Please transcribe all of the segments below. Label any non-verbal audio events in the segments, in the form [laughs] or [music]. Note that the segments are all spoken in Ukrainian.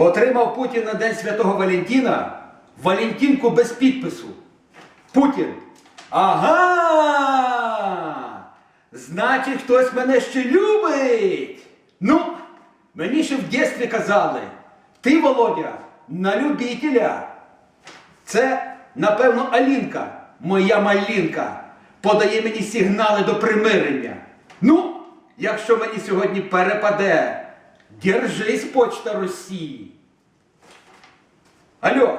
Отримав Путін на День Святого Валентина Валентинку без підпису. Путін. Ага! Значить, хтось мене ще любить. Ну, мені ще в дєстві казали. Ти, Володя, на любителя. Це, напевно, Алінка, моя малінка, подає мені сигнали до примирення. Ну, якщо мені сьогодні перепаде, держись, почта Росії. Алло,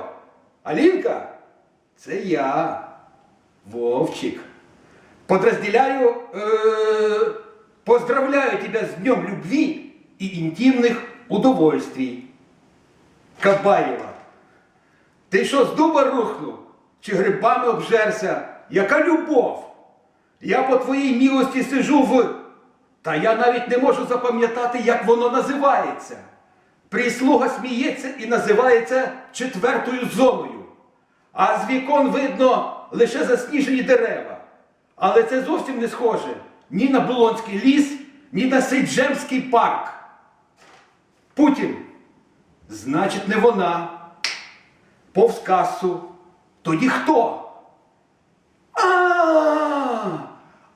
Алінка? Це я, Вовчик. Подразделяю, э, поздравляю тебя с Днем любви и интимных удовольствий. Кабаєва. Ти що з дуба рухнув? Чи грибами обжерся? Яка любов? Я по твоїй милості сижу в. Та я навіть не можу запам'ятати, як воно називається. Прислуга сміється і називається четвертою зоною. А з вікон видно лише засніжені дерева. Але це зовсім не схоже ні на Булонський ліс, ні на Сейджемський парк. Путін. Значить, не вона. Повз касу. Тоді хто? А,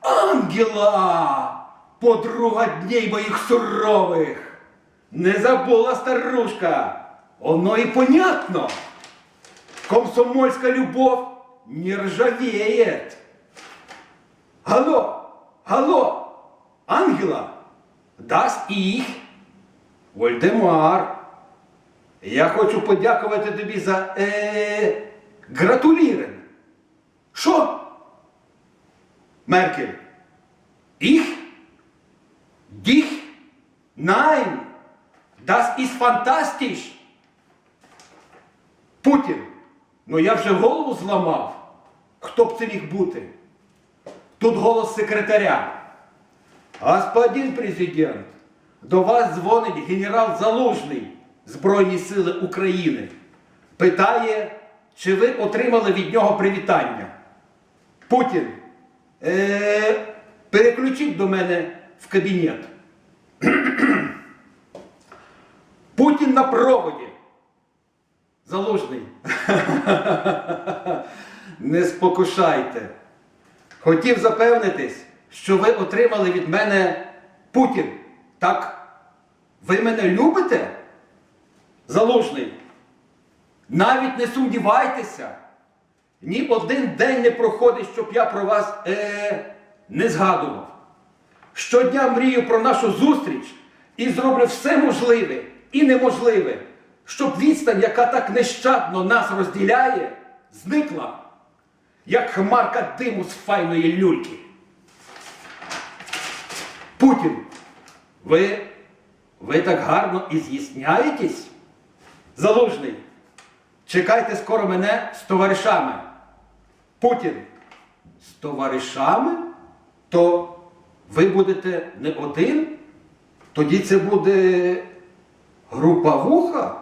Ангела! Подруга дней моїх сурових. Не забула старушка. Оно і понятно. Комсомольська любов не ржавеет. Алло, алло, Ангела, das ich, Вольдемар. Я хочу подякувати тобі за е, гратулірен. Що? Меркель. Ich? Nein. Das ist fantastisch. Путін. Ну я вже голову зламав. Хто б це міг бути? Тут голос секретаря. Господин президент, до вас дзвонить генерал Залужний Збройні Сили України. Питає, чи ви отримали від нього привітання. Путін. Е, переключіть до мене в кабінет. Путін на проводі. Залужний. [laughs] Не спокушайте. Хотів запевнитись, що ви отримали від мене Путін. Так, ви мене любите? Залужний. Навіть не сумнівайтеся. Ні один день не проходить, щоб я про вас е, не згадував. Щодня мрію про нашу зустріч і зроблю все можливе і неможливе, щоб відстань, яка так нещадно нас розділяє, зникла, як хмарка диму з файної люльки. Путін, ви, ви так гарно і з'ясняєтесь? Залужний, чекайте скоро мене з товаришами. Путін, з товаришами? То ви будете не один? Тоді це буде групавуха?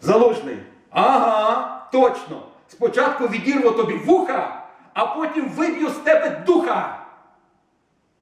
Залужний. Ага, точно. Спочатку відірву тобі вуха, а потім виб'ю з тебе духа.